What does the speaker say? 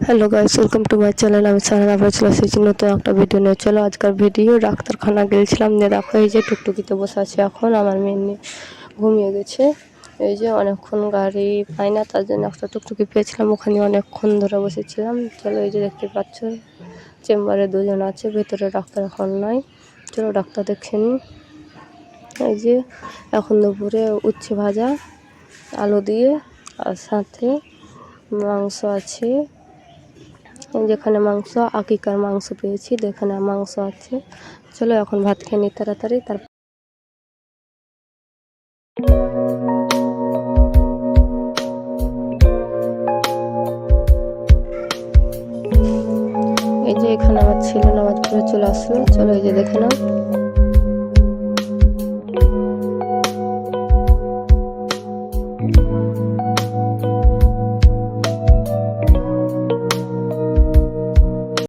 Hello guys welcome to my channel আমি সারা আবার চলে এসেছি নতুন একটা ভিডিও নিয়ে। চলো আজকাল ভিডিও ডাক্তারখানা গেছিলাম দিয়ে দেখো এই যে টুকটুকিতে বসে আছি এখন। আমার মেয়ে নিয়ে ঘুমিয়ে গেছে। এই যে অনেকক্ষণ গাড়ি পাই না, তার জন্য একটা টুকটুকি পেয়েছিলাম, ওখানে অনেকক্ষণ ধরে বসেছিলাম। চলো এই যে দেখতে পাচ্ছ, চেম্বারে দুজন আছে, ভেতরে ডাক্তার এখন নাই। চলো ডাক্তার দেখে এই যে এখন দুপুরে উচ্ছে ভাজা, আলু দিয়ে, আর সাথে মাংস আছে। যেখানে মাংস, আকিকার মাংস পেয়েছি, যেখানে মাংস আছে। চলো এখন ভাত খেয়ে নিই তাড়াতাড়ি তার এই যে এখানে আমার ছেলে নামাজ পড়ে চলে আসলো। চলো এই যে দেখে নাও।